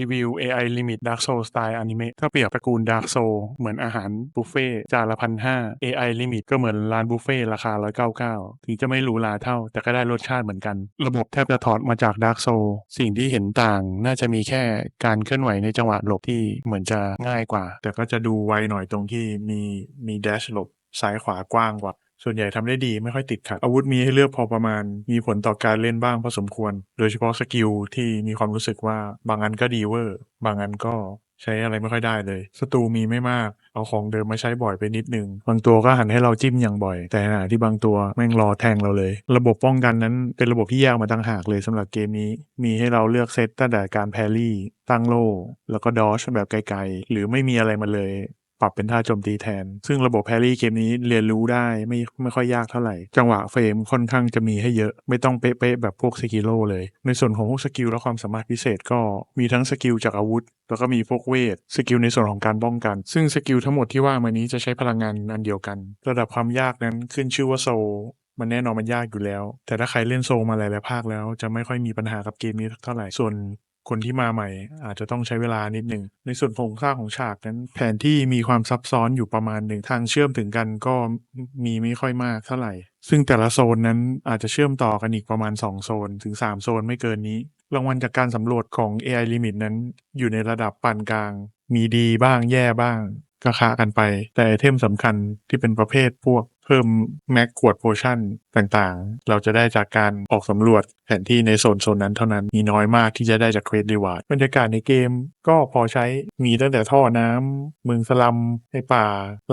รีวิว AI Limit Dark Soul Style Anime ถ้าเปรียบตระกูล Dark Soul เหมือนอาหารบุฟเฟ่ต์จานละพันห้า AI Limit ก็เหมือนร้านบุฟเฟ่ต์ราคา 199 ถึงจะไม่หรูหราเท่า แต่ก็ได้รสชาติเหมือนกัน ระบบแทบจะถอดมาจาก Dark Soul สิ่งที่เห็นต่างน่าจะมีแค่การเคลื่อนไหวในจังหวะหลบที่เหมือนจะง่ายกว่า แต่ก็จะดูไวหน่อยตรงที่มีมีแดชหลบซ้ายขวากว้างกว่า ส่วนใหญ่ทำได้ดีไม่ค่อยติดขัด อาวุธมีให้เลือกพอประมาณ มีผลต่อการเล่นบ้างพอสมควร โดยเฉพาะสกิลที่มีความรู้สึกว่าบางอันก็ดีเวอร์ บางอันก็ใช้อะไรไม่ค่อยได้เลยศัตรูมีไม่มาก เอาของเดิมมาใช้บ่อยไปนิดนึง บางตัวก็หันให้เราจิ้มอย่างบ่อย แต่ขณะที่บางตัวแม่งรอแทงเราเลย ระบบป้องกันนั้นเป็นระบบที่แยกมาต่างหากเลยสำหรับเกมนี้ มีให้เราเลือกเซตตั้งแต่การแพรรี่ ตั้งโล่ แล้วก็ดอชแบบไกลๆ หรือไม่มีอะไรมาเลย ปรับเป็นท่าโจมตีแทน ซึ่งระบบแพรรี่เกมนี้เรียนรู้ได้ไม่ไม่ค่อยยากเท่าไหร่ จังหวะเฟรมค่อนข้างจะมีให้เยอะ ไม่ต้องเป๊ะๆแบบพวกสกิโลเลย ในส่วนของพวกสกิลและความสามารถพิเศษก็มีทั้งสกิลจากอาวุธ แล้วก็มีพวกเวทสกิลในส่วนของการป้องกัน ซึ่งสกิลทั้งหมดที่ว่ามานี้จะใช้พลังงานอันเดียวกัน ระดับความยากนั้นขึ้นชื่อว่าโซมันแน่นอนมันยากอยู่แล้ว แต่ถ้าใครเล่นโซมาหลายๆภาคแล้วจะไม่ค่อยมีปัญหากับเกมนี้เท่าไหร่ ส่วน คนที่มาใหม่ อาจจะต้องใช้เวลานิดหนึ่ง ในส่วนโครงสร้างของฉากนั้น แผนที่มีความซับซ้อนอยู่ประมาณหนึ่งทางเชื่อมถึงกันก็มีไม่ค่อยมากเท่าไหร่ ซึ่งแต่ละโซนนั้นอาจจะเชื่อมต่อกันอีกประมาณ 2 โซน ถึง 3 โซนไม่เกินนี้ รางวัลจากการสำรวจของ AI Limit นั้น อยู่ในระดับปานกลาง มีดีบ้างแย่บ้าง ก็ค้ากันไป แต่ไอเทมสำคัญที่เป็นประเภทพวกเพิ่มแม็กขวดโพชั่นต่างๆ เราจะได้จากการออกสำรวจแผนที่ในโซนโซนนั้นเท่านั้น มีน้อยมากที่จะได้จากเควสรีวาร์ดบรรยากาศในเกมก็พอใช้มีตั้งแต่ท่อน้ำเมืองสลัมในป่า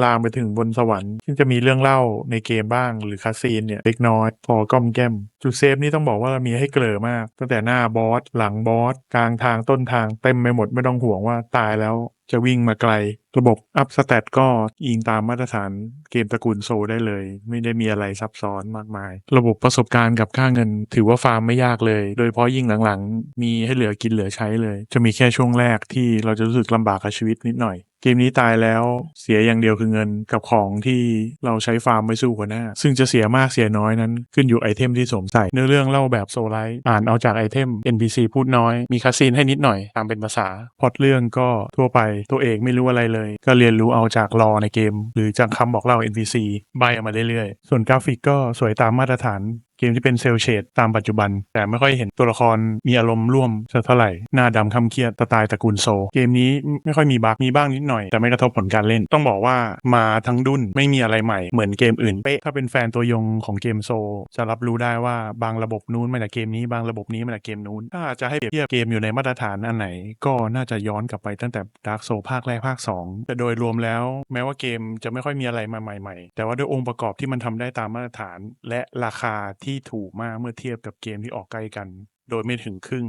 ลามไปถึงบนสวรรค์ซึ่งจะมีเรื่องเล่าในเกมบ้าง หรือคาซีนเนี่ยเล็กน้อย พอก้อมแก้ม จุดเซฟนี่ต้องบอกว่ามีให้เกลือมาก ตั้งแต่หน้าบอสหลังบอสกลางทางต้นทางเต็มไปหมดไม่ต้องห่วงว่าตายแล้ว จะวิ่งมาไกล ระบบอัพสเตตก็อิงตามมาตรฐานเกมตระกูลโซได้เลย ไม่ได้มีอะไรซับซ้อนมากมาย ระบบประสบการณ์กับค่าเงิน ถือว่าฟาร์มไม่ยากเลย โดยเพราะยิ่งหลังๆ มีให้เหลือกินเหลือใช้เลย จะมีแค่ช่วงแรกที่เราจะรู้สึกลำบากกับชีวิตนิดหน่อย เกมนี้ตายแล้วเสียอย่างเดียวคือเงินกับของที่เราใช้ฟาร์มไว้สู้หัวหน้า ซึ่งจะเสียมากเสียน้อยนั้น ขึ้นอยู่ไอเทมที่สวมใส่เนื้อเรื่องเล่าแบบโซลไลท์อ่านเอาจากไอเทม NPC พูดน้อย มีคาซีนให้นิดหน่อยตามเป็นภาษาพอตเรื่องก็ทั่วไปตัวเอกไม่รู้อะไรเลย ก็เรียนรู้เอาจากรอในเกม หรือจากคำบอกเล่า NPC ใบออกมาเรื่อยๆส่วนกราฟิกก็สวยตามมาตรฐาน เกมที่เป็นเซลเชดตามปัจจุบัน แต่ไม่ค่อยเห็นตัวละครมีอารมณ์ร่วมสักเท่าไหร่ หน้าดำคำเครียดสไตล์ตระกูลโซ เกมนี้ไม่ค่อยมีบั๊กมีบ้างนิดหน่อย แต่ไม่กระทบผลการเล่น ต้องบอกว่ามาทั้งดุนไม่มีอะไรใหม่เหมือนเกมอื่นเป๊ะถ้าเป็นแฟนตัวยงของเกมโซ จะรับรู้ได้ว่าบางระบบนู้นมาจากเกมนี้บางระบบนี้มาจากเกมนู้นถ้าจะให้เปรียบเทียบเกมอยู่ในมาตรฐานอันไหน ก็น่าจะย้อนกลับไปตั้งแต่ดาร์กโซภาคแรกภาค 2 แต่โดยรวมแล้ว แม้ว่าเกมจะไม่ค่อยมีอะไรมาใหม่ ๆ แต่ว่าด้วยองค์ประกอบที่มันทำได้ตามมาตรฐาน และราคาที่ถูกมากเมื่อเทียบกับเกมที่ออกใกล้กัน โดยไม่ถึงครึ่ง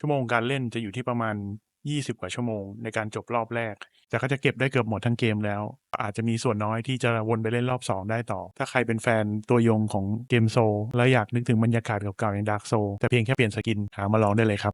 ชั่วโมงการเล่นจะอยู่ที่ประมาณ 20 กว่าชั่วโมง ในการจบรอบแรก แต่ก็จะเก็บได้เกือบหมดทั้งเกมแล้ว อาจจะมีส่วนน้อยที่จะวนไปเล่นรอบ 2 ได้ต่อ ถ้าใครเป็นแฟนตัวยงของเกมโซและอยากนึกถึงบรรยากาศเก่าๆในดาร์กโซแต่เพียงแค่เปลี่ยนสกินหามาลองได้เลยครับ